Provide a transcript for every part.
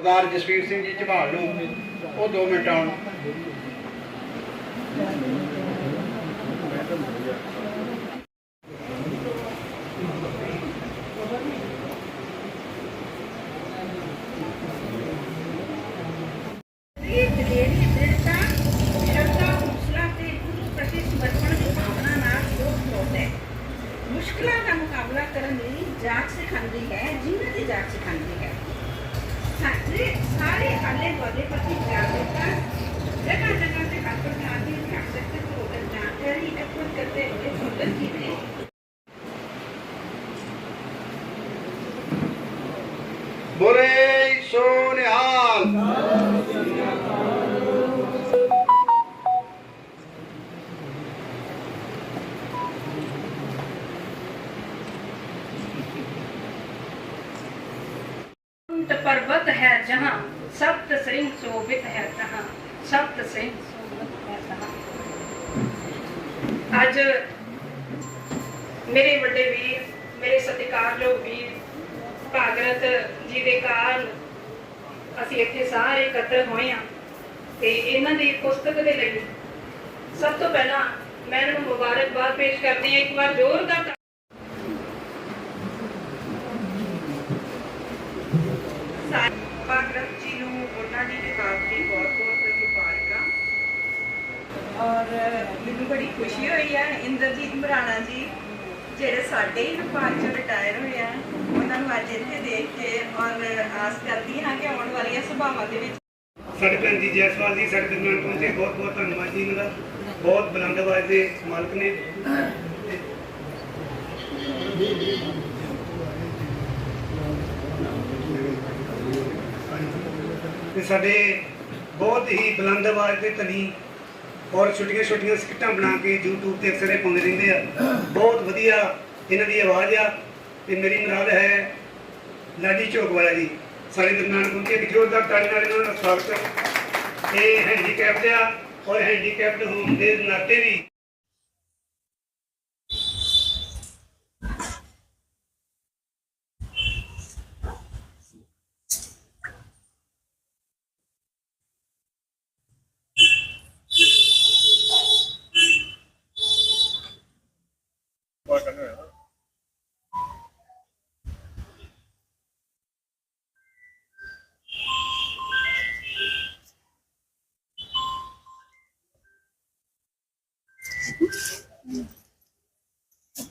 ਸਰਦਾਰ ਜਸਵੀਰ ਸਿੰਘ ਜੀ ਝਬਾਲ ਨੂੰ ਉਹ 2 ਮਿੰਟ ਆਉਣ। बोले सोनिहाल पर्वत है जहाँ, सप्त सिंह शोभित है जहाँ सप्त सिंह शोभित है जहाँ आज मेरे बड़े वीर, मेरे सत्कार लोग वीर ਭਾਗਰਤ ਜੀ ਦੇ ਕਾਰਨ ਅਸੀਂ ਇੱਥੇ ਸਾਰੇ ਇਕੱਤਰ ਹੋਏ ਹਾਂ ਤੇ ਇਹਨਾਂ ਦੀ ਪੁਸਤਕ ਦੇ ਲਈ ਸਭ ਤੋਂ ਪਹਿਲਾਂ ਮੈਂ ਇਹਨਾਂ ਨੂੰ ਮੁਬਾਰਕਬਾਦ ਪੇਸ਼ ਕਰਦੀ ਹਾਂ। ਇੱਕ ਵਾਰ ਜ਼ੋਰਦਾਰ ਤਾੜੀਆਂ ਭਾਗਰਤ ਜੀ ਨੂੰ ਉਹਨਾਂ ਦੀ ਕਿਤਾਬ ਦੀ ਬਹੁਤ ਬਹੁਤ ਮੁਬਾਰਕਾਂ। ਔਰ ਮੈਨੂੰ ਬੜੀ ਖੁਸ਼ੀ ਹੋਈ ਹੈ, ਇੰਦਰਜੀਤ ਮਰਾਣਾ ਜੀ, ਜਿਹੜੇ ਸਾਡੇ ਹੀ ਵਿਭਾਗ ਚੋਂ ਰਿਟਾਇਰ ਹੋਏ ਆ। ਅੱਜ ਇੱਥੇ ਦੇਖ ਕੇ ਔਰ ਆਸ ਕਰਦੀ ਹਾਂ ਕਿ ਆਉਣ ਵਾਲੀਆਂ ਸਭਾਵਾਂ ਦੇ ਵਿੱਚ ਸਾਡੇ ਭੈਣ ਜੀ ਜੈਸਵਾਲ ਜੀ, ਸਾਡੇ ਦਰਮਿਆਨ ਪਹੁੰਚੇ ਬਹੁਤ ਬਹੁਤ ਧੰਨਵਾਦ ਜੀ ਇਹਨਾਂ ਦਾ। ਬਹੁਤ ਬੁਲੰਦ ਆਵਾਜ਼ ਦੇ ਮਾਲਕ ਨੇ। ਤੇ ਸਾਡੇ ਬਹੁਤ ਹੀ ਬੁਲੰਦ ਆਵਾਜ਼ ਦੇ ਧਨੀ ਔਰ ਛੋਟੀਆਂ ਛੋਟੀਆਂ ਸਕਿੱਟਾਂ ਬਣਾ ਕੇ YouTube ਤੇ ਅਕਸਰ ਇਹ ਪਾਉਂਦੇ ਰਹਿੰਦੇ ਆ। ਬਹੁਤ ਵਧੀਆ ਇਹਨਾਂ ਦੀ ਆਵਾਜ਼ ਆ ਤੇ ਮੇਰੀ ਮੁਰਾਦ ਹੈ ਲਾਡੀ ਚੌਕ ਵਾਲਾ ਜੀ। ਸਾਡੇ ਦਰਮਿਆਨ ਪਹੁੰਚੇ ਇੱਕ ਜ਼ੋਰਦਾਰ ਨਾਲ ਇਹਨਾਂ ਦਾ ਸਵਾਗਤ ਇਹ ਹੈਂਡੀਕੈਪਡ ਆ, ਔਰ ਹੈਂਡੀਕੈਪਡ ਹੋਣ ਦੇ ਨਾਤੇ ਵੀ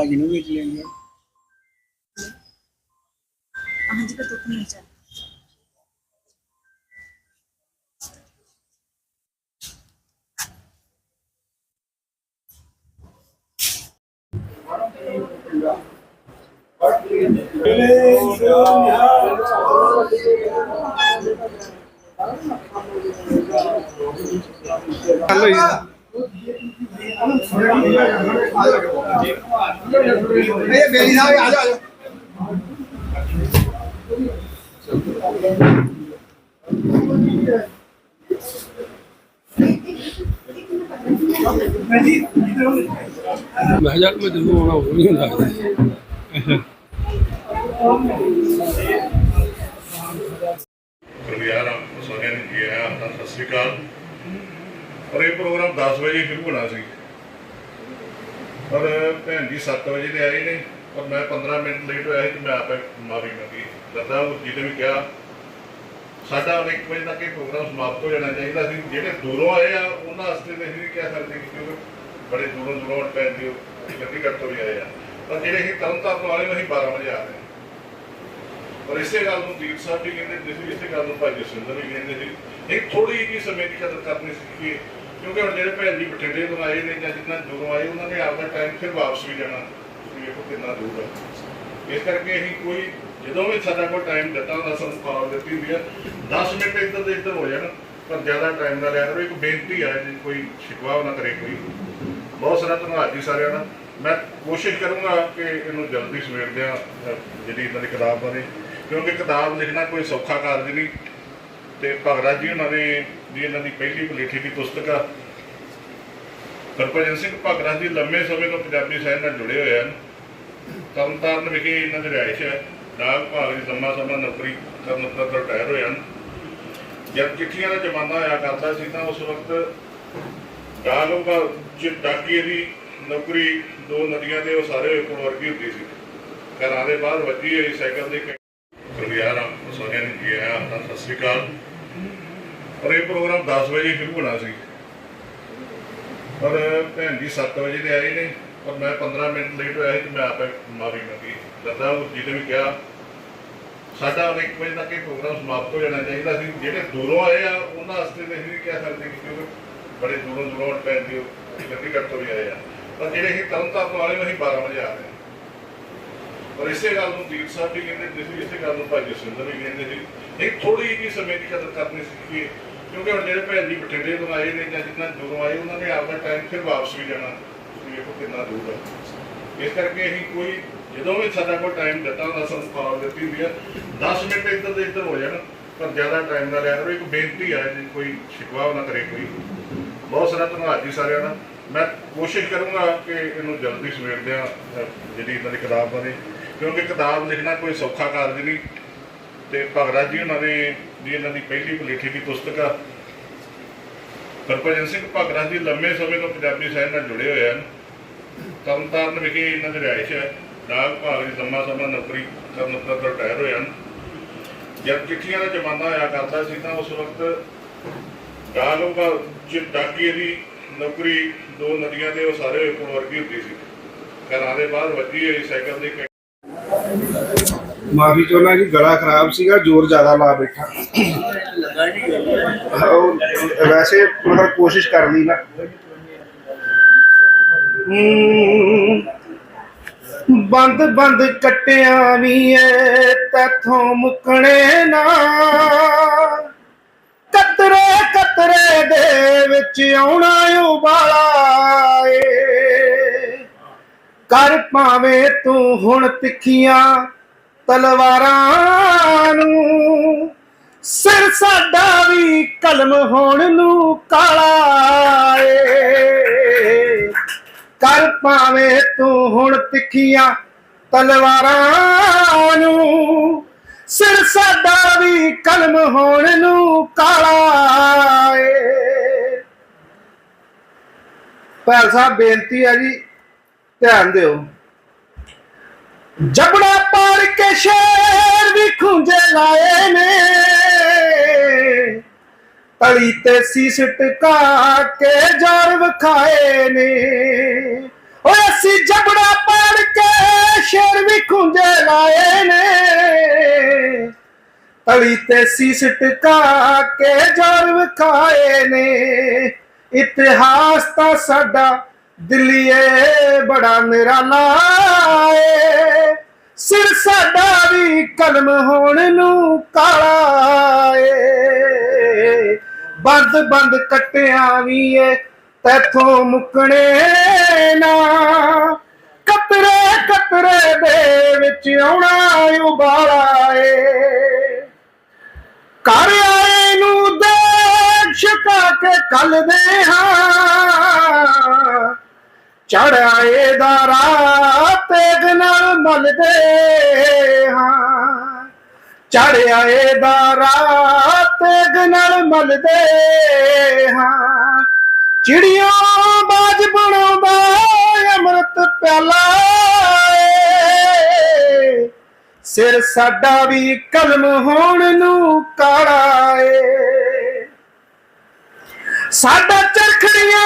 ਭਾਜੀ ਨੂੰ ਵੀ ਲੈਣੀ ਹਾਂਜੀ ਪਰ ਤੁਕ ਨਹੀਂ ਚੱਲ ਇਹ ਬੇਲੀ ਸਾਹਿਬ ਆ ਜਾ ਆ ਜਾ ਮੈਂ ਜਦ ਮੈਂ ਤੈਨੂੰ ਆਉਣਾ ਉਹ ਨਹੀਂ ਹੁੰਦਾ। ਸੋਹਣੇ ਜੀ ਸਤਿ ਸ੍ਰੀ ਅਕਾਲ। ਔਰ ਇਹ ਪ੍ਰੋਗਰਾਮ 10 ਵਜੇ ਸ਼ੁਰੂ ਹੋਣਾ ਸੀ। ਪਰ ਭੈਣ ਜੀ 7 ਵਜੇ ਦੇ ਆਏ ਨੇ ਔਰ ਮੈਂ 15 ਮਿੰਟ ਲੇਟ ਹੋਇਆ ਸੀ ਤੇ ਮੈਂ ਆਪੇ ਮਾਫੀ ਮੰਗੀ। ਲੱਦਾ ਉਹ ਜੀ ਵੀ ਕਿਹਾ, ਸਾਡਾ ਹੁਣ 1 ਵਜੇ ਤੱਕ ਇਹ ਪ੍ਰੋਗਰਾਮ ਸਮਾਪਤ ਹੋ ਜਾਣਾ ਚਾਹੀਦਾ ਸੀ। ਜਿਹੜੇ ਦੂਰੋਂ ਆਏ ਆ, ਉਹਨਾਂ ਵਾਸਤੇ ਤਾਂ ਅਸੀਂ ਵੀ ਕਹਿ ਸਕਦੇ ਕਿ ਕਿਉਂਕਿ ਬੜੇ ਦੂਰੋਂ ਦੂਰੋਂ ਭੈਣ ਜੀ ਚੰਡੀਗੜ੍ਹ ਤੋਂ ਵੀ ਆਏ ਆ। ਪਰ ਜਿਹੜੇ ਅਸੀਂ ਤਰਨਤਾਰਨ ਵਾਲੇ ਨੂੰ, ਅਸੀਂ 12 ਵਜੇ ਆ ਰਹੇ ਹਾਂ। ਔਰ ਇਸੇ ਗੱਲ ਨੂੰ ਦੀਪ ਸਾਹਿਬ ਵੀ ਕਹਿੰਦੇ ਹੁੰਦੇ ਸੀ, ਇਸੇ ਗੱਲ ਨੂੰ ਭਾਈ ਜਸਵਿੰਦਰ ਵੀ ਕਹਿੰਦੇ ਸੀ। ਇਹ ਥੋੜੀ ਜਿਹੀ ਸਮੇਂ ਦੀ ਕਦਰ ਕਰਨੀ ਸਿੱਖੀਏ ਕਿਉਂਕਿ ਹੁਣ ਜਿਹੜੇ ਭੈਣ ਜੀ ਬਠਿੰਡੇ ਤੋਂ ਆਏ ਨੇ ਜਾਂ ਜਿੰਨਾ ਦੂਰੋਂ ਆਏ, ਉਹਨਾਂ ਨੇ ਆਪਦਾ ਟਾਈਮ ਫਿਰ ਵਾਪਸ ਵੀ ਜਾਣਾ। ਤੁਸੀਂ ਵੇਖੋ ਕਿੰਨਾ ਦੂਰ ਹੈ ਇਸ ਕਰਕੇ ਅਸੀਂ ਕੋਈ, ਜਦੋਂ ਵੀ ਸਾਡਾ ਕੋਲ ਟਾਈਮ ਦਿੱਤਾ ਹੁੰਦਾ ਸਾਨੂੰ ਕਾਲ ਦਿੱਤੀ ਹੁੰਦੀ ਹੈ 10 ਮਿੰਟ ਇੱਧਰ ਦੇ ਇੱਧਰ ਹੋ ਜਾਣ, ਪਰ ਜ਼ਿਆਦਾ ਟਾਈਮ ਨਾ ਲਿਆ ਕਰੋ ਇੱਕ ਬੇਨਤੀ ਹੈ ਜੇ ਕੋਈ ਸ਼ਿਕਵਾ ਨਾ ਕਰੇ ਕੋਈ। ਬਹੁਤ ਸਾਰਾ ਧੰਨਵਾਦ ਜੀ ਸਾਰਿਆਂ ਦਾ। ਮੈਂ ਕੋਸ਼ਿਸ਼ ਕਰੂੰਗਾ ਕਿ ਇਹਨੂੰ ਜਲਦੀ ਸਮੇਟ ਦਿਆਂ ਜਿਹੜੀ ਇਹਨਾਂ ਦੀ ਕਿਤਾਬ ਬਾਰੇ। ਕਿਉਂਕਿ ਕਿਤਾਬ ਲਿਖਣਾ ਕੋਈ ਸੌਖਾ ਕਾਰਜ ਨਹੀਂ। ਤੇ ਭਗਰਾਜ ਜੀ ਉਹਨਾਂ ਨੇ ਜੀ ਇਹਨਾਂ ਦੀ ਪਹਿਲੀ ਪਲੇਠੀ ਦੀ ਪੁਸਤਕ ਆ। ਹਰਭਜਨ ਸਿੰਘ ਭਗਰਾਜ ਜੀ ਲੰਮੇ ਸਮੇਂ ਤੋਂ ਪੰਜਾਬੀ ਸਾਹਿਤ ਨਾਲ ਜੁੜੇ ਹੋਏ ਹਨ। ਤਰਨਤਾਰਨ ਵਿਖੇ ਇਹਨਾਂ ਦੀ ਰਿਹਾਇਸ਼ ਹੈ। ਡਾਕ ਭਾਗ ਦੀ ਲੰਮਾ ਸਮਾਂ ਨੌਕਰੀ ਕਰਨ ਤੋਂ ਰਿਟਾਇਰ ਹੋਏ ਹਨ। ਜਦ ਚਿੱਠੀਆਂ ਦਾ ਜ਼ਮਾਨਾ ਆਇਆ ਕਰਦਾ ਸੀ ਤਾਂ ਉਸ ਵਕਤ ਡਾਕ ਵਿਭਾਗ 'ਚ ਡਾਕੀਏ ਦੀ ਨੌਕਰੀ ਦੋ ਨਦੀਆਂ ਦੇ ਉਹ ਸਾਰੇ ਇੱਕੋ ਵਰਗੀ ਹੁੰਦੀ ਸੀ। ਘਰਾਂ ਦੇ ਬਾਹਰ ਵੱਜੀ ਹੋਈ ਸਾਈਕਲ ਦੇ ਗੁਰਗਿਆਰਾ ਸੋਹਣਿਆ ਜੀ ਆਇਆ ਆਪਣਾ ਸਤਿ ਸ੍ਰੀ ਅਕਾਲ। ਪਰ ਇਹ ਪ੍ਰੋਗਰਾਮ 10 ਵਜੇ ਸ਼ੁਰੂ ਹੋਣਾ ਸੀ। ਪਰ ਭੈਣ ਜੀ 7 ਵਜੇ ਦੇ ਆਏ ਨੇ ਔਰ ਮੈਂ 15 ਮਿੰਟ ਲੇਟ ਹੋਇਆ ਸੀ ਤੇ ਮੈਂ ਆਪੇ ਮਾਫੀ ਮੰਗੀ। ਲੱਗਾ ਉਹ ਜੀ ਨੇ ਵੀ ਕਿਹਾ, ਸਾਡਾ ਹੁਣ ਵਜੇ ਤੱਕ ਇਹ ਪ੍ਰੋਗਰਾਮ ਸਮਾਪਤ ਹੋ ਜਾਣਾ ਚਾਹੀਦਾ ਸੀ। ਜਿਹੜੇ ਦੂਰੋਂ ਆਏ ਆ, ਉਹਨਾਂ ਵਾਸਤੇ ਤਾਂ ਅਸੀਂ ਕਹਿ ਸਕਦੇ ਕਿਉਂਕਿ ਬੜੇ ਦੂਰੋਂ ਦੂਰੋਂ ਭੈਣ ਜੀ ਚੰਡੀਗੜ੍ਹ ਤੋਂ ਵੀ ਆਏ ਆ। ਪਰ ਜਿਹੜੇ ਅਸੀਂ ਤਰਨਤਾਰਨ ਵਾਲੇ ਉਹ ਅਸੀਂ 12 ਵਜੇ ਆ ਰਹੇ ਪਰ ਇਸੇ ਗੱਲ ਨੂੰ ਦੀਪ ਸਾਹਿਬ ਵੀ ਕਹਿੰਦੇ ਸੀ, ਇਸੇ ਗੱਲ ਨੂੰ ਭਾਈ ਜਸਵਿੰਦਰ ਵੀ ਕਹਿੰਦੇ ਸੀ। ਇੱਕ ਥੋੜੀ ਜਿਹੀ ਸਮੇਂ ਦੀ ਕਦਰ ਕਰਨੀ ਸਿੱਖੀਏ ਕਿਉਂਕਿ ਹੁਣ ਜਿਹੜੇ ਭੈਣ ਜੀ ਬਠਿੰਡੇ ਤੋਂ ਆਏ ਨੇ ਜਾਂ ਜਿੰਨਾ ਦੂਰੋਂ ਆਏ, ਉਹਨਾਂ ਨੇ ਆਪਦਾ ਟਾਈਮ ਫਿਰ ਵਾਪਸ ਵੀ ਜਾਣਾ। ਤੁਸੀਂ ਵੇਖੋ ਕਿੰਨਾ ਦੂਰ ਹੈ ਇਸ ਕਰਕੇ ਅਸੀਂ ਕੋਈ, ਜਦੋਂ ਵੀ ਸਾਡਾ ਕੋਲ ਟਾਈਮ ਦਿੱਤਾ ਹੁੰਦਾ ਸਾਨੂੰ ਕਾਲ ਦਿੱਤੀ ਹੁੰਦੀ ਹੈ 10 ਮਿੰਟ ਇੱਧਰ ਦੇ ਇੱਧਰ ਹੋ ਜਾਣ, ਪਰ ਜ਼ਿਆਦਾ ਟਾਈਮ ਨਾ ਲਿਆ ਕਰੋ ਇੱਕ ਬੇਨਤੀ ਹੈ ਜੇ ਕੋਈ ਸ਼ਿਕਵਾ ਨਾ ਕਰੇ ਕੋਈ। ਬਹੁਤ ਸਾਰਾ ਧੰਨਵਾਦ ਜੀ ਸਾਰਿਆਂ ਦਾ। ਮੈਂ ਕੋਸ਼ਿਸ਼ ਕਰੂੰਗਾ ਕਿ ਇਹਨੂੰ ਜਲਦੀ ਸਮੇਟ ਦਿਆਂ ਜਿਹੜੀ ਇਹਨਾਂ ਦੀ ਕਿਤਾਬ ਬਾਰੇ ਕਿਉਂਕਿ ਕਿਤਾਬ ਲਿਖਣਾ ਕੋਈ ਸੌਖਾ ਕਾਰਜ ਨਹੀਂ। ਤੇ ਭਗਰਾਜ ਜੀ ਉਹਨਾਂ ਨੇ ਜੀ ਇਹਨਾਂ ਦੀ ਪਹਿਲੀ ਪਲੇਠੀ ਦੀ ਪੁਸਤਕ ਆ। ਹਰਭਜਨ ਸਿੰਘ ਭਗਰਾਜ ਜੀ ਲੰਮੇ ਸਮੇਂ ਤੋਂ ਪੰਜਾਬੀ ਸਾਹਿਤ ਨਾਲ ਜੁੜੇ ਹੋਏ ਹਨ। ਤਰਨਤਾਰਨ ਵਿਖੇ ਇਹਨਾਂ ਦੀ ਰਿਹਾਇਸ਼ ਹੈ। ਡਾਕ ਭਾਗ ਦੀ ਲੰਮਾ ਸਮਾਂ ਨੌਕਰੀ ਕਰਨ ਤੋਂ ਰਿਟਾਇਰ ਹੋਏ ਹਨ। ਜਦ ਚਿੱਠੀਆਂ ਦਾ ਜ਼ਮਾਨਾ ਆਇਆ ਕਰਦਾ ਸੀ ਤਾਂ ਉਸ ਵਕਤ ਡਾਕ ਵਿਭਾਗ 'ਚ ਡਾਕੀਏ ਦੀ ਨੌਕਰੀ ਦੋ ਨਦੀਆਂ ਦੇ ਉਹ ਸਾਰੇ ਇੱਕੋ ਵਰਗੀ ਹੁੰਦੀ ਸੀ। ਘਰਾਂ ਦੇ ਬਾਹਰ ਵੱਜੀ ਹੋਈ ਸਾਈਕਲ ਦੇ ਮਾਫੀ ਚਾਹੁੰਦਾ ਜੀ, ਗਲਾ ਖਰਾਬ ਸੀਗਾ, ਜ਼ੋਰ ਜ਼ਿਆਦਾ ਲਾ ਬੈਠਾ। ਉਹ, ਵੈਸੇ ਮਤਲਬ ਕੋਸ਼ਿਸ਼ ਕਰ ਲਈ ਨਾ ਬੰਦ ਬੰਦ ਕੱਟਿਆ ਵੀ ਏ ਤੈਥੋਂ ਮੁੱਕਣੇ ਨਾ। ਕਤਰੇ ਕਤਰੇ ਦੇ ਵਿੱਚ ਆਉਣਾ ਉਬਾਲਾ ਏ। ਕਰ ਭਾਵੇਂ ਤੂੰ ਹੁਣ ਤਿੱਖੀਆਂ ਤਲਵਾਰਾਂ ਨੂੰ। ਸਿਰ ਸਾਡਾ ਵੀ ਕਲਮ ਹੋਣ ਨੂੰ ਕਾਲਾ ਏ। ਕਰ ਭਾਵੇਂ ਤੂੰ ਹੁਣ ਤਿੱਖੀਆਂ ਤਲਵਾਰਾਂ ਨੂੰ। ਸਿਰ ਸਾਡਾ ਵੀ ਕਲਮ ਹੋਣ ਨੂੰ ਕਾਲਾ ਏ। ਭੈਣ ਸਾਹਿਬ, ਬੇਨਤੀ ਹੈ ਜੀ, ਧਿਆਨ ਦਿਓ। ਜਬੜਾ ਪਾਰ ਕੇ ਸ਼ੇਰ ਵੀ ਖੁੰਝੇ ਲਾਏ ਨੇ, ਤਲੀ ਤੇ ਸੀਸ ਟਕਾ ਕੇ ਜਰ ਵਿਖਾਏ ਨੇ। ਓਏ ਅਸੀਂ ਜਬੜਾ ਪਾਰ ਕੇ ਸ਼ੇਰ ਵੀ ਖੁੰਝੇ ਲਾਏ ਨੇ, ਤਲੀ ਤੇ ਸੀਸ ਟਕਾ ਕੇ ਜਰ ਵਿਖਾਏ ਨੇ। ਇਤਿਹਾਸ ਤਾਂ ਸਾਡਾ ਦਿੱਲੀਏ ਬੜਾ ਨਿਰਾਲਾ ਏ ਸਿਰ ਸਾਡਾ ਵੀ ਕਲਮ ਹੋਣ ਨੂੰ ਕਾਲਾ ਏ। ਬੰਦ ਬੰਦ ਕੱਟਿਆ ਵੀ ਏ, ਤੈਥੋਂ ਮੁੱਕਣੇ ਨਾ। ਕਤਰੇ ਕਤਰੇ ਦੇ ਵਿੱਚ ਆਉਣਾ ਉਬਾਲਾ ਏ। ਘਰ ਆਏ ਨੂੰ ਦੇਖ ਛਕਾ ਕੇ ਕੱਲ ਦੇ ਹਾਂ। ਚੜ ਆਏ ਦਾ ਰਾਤ ਤੇਗ ਨਾਲ ਮਲਦੇ ਹਾਂ। ਚੜ ਆਏ ਦਾ ਰਾਤ ਤੇਗ ਨਾਲ ਮਲਦੇ ਹਾਂ। ਚਿੜੀਆਂ ਬਾਜ ਬਣਾਉਂਦਾ ਅੰਮ੍ਰਿਤ ਪਿਆਲਾ ਸਿਰ ਸਾਡਾ ਵੀ ਕਲਮ ਹੋਣ ਨੂੰ ਕਾਲਾ ਏ। ਸਾਡਾ ਚਰਖੜੀਆਂ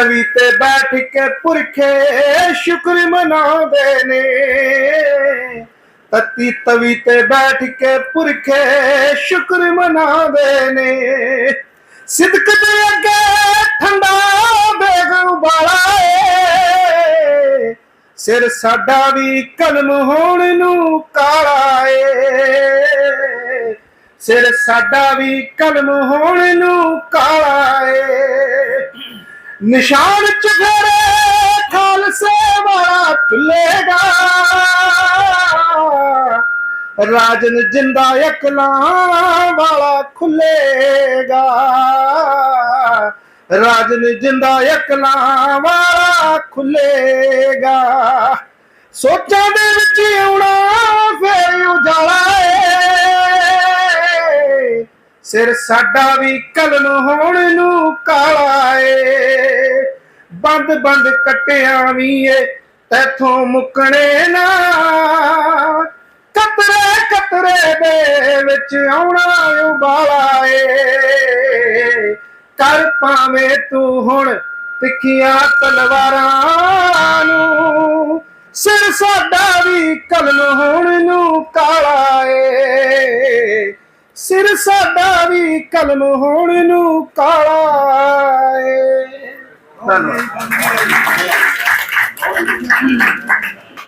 ਤਵੀ ਤੇ ਬੈਠ ਕੇ ਪੁਰਖੇ ਸ਼ੁਕਰ ਮਨਾਉਂਦੇ ਨੇ। ਤੱਤੀ ਤਵੀ ਤੇ ਬੈਠ ਕੇ ਪੁਰਖੇ ਸ਼ੁਕਰ ਮਨਾਉਂਦੇ ਨੇ। ਸਿਦਕ ਦੇ ਅੱਗੇ ਠੰਡਾ ਬੇਗ ਉਬਾਲਾ ਸਿਰ ਸਾਡਾ ਵੀ ਕਲਮ ਹੋਣ ਨੂੰ ਕਾਲਾ ਏ ਸਿਰ ਸਾਡਾ ਵੀ ਕਲਮ ਹੋਣ ਨੂੰ ਕਾਲਾ ਏ ਨਿਸ਼ਾਨ ਚਿਹਰੇ ਖਾਲਸੇ ਵਾਲਾ ਖੁੱਲੇਗਾ ਰਾਜਨ ਜਿੰਦਾ ਇਕਲਾਂ ਵਾਲਾ ਖੁੱਲੇਗਾ ਰਾਜਨ ਜਿੰਦਾ ਇਕਲਾਂ ਵਾਲਾ ਖੁੱਲੇਗਾ ਸੋਚਾਂ ਦੇ ਵਿੱਚ ਆਉਣਾ ਫੇਰ ਉਜਾਲਾ ਏ। ਸਿਰ ਸਾਡਾ ਵੀ ਕਲਮ ਹੋਣ ਨੂੰ ਕਾਲਾ ਏ। ਬੰਦ ਬੰਦ ਕਟਿਆ ਵੀ ਏ, ਤੈਥੋਂ ਮੁੱਕਣੇ ਨਾ। ਕਤਰੇ ਕਤਰੇ ਦੇ ਵਿੱਚ ਆਉਣਾ ਉਬਾਲਾ ਏ। ਕਰ ਪਾਵੇਂ ਤੂੰ ਹੁਣ ਤਿੱਖੀਆਂ ਤਲਵਾਰਾਂ ਨੂੰ, ਸਿਰ ਸਾਡਾ ਵੀ ਕਲਮ ਹੋਣ ਨੂੰ ਕਾਲਾ ਏ। ਸਿਰ ਸਾਡਾ ਵੀ ਕਲਮ ਹੋਣ ਨੂੰ ਕਾਲਾ ਏ। ਧੰਨਵਾਦ।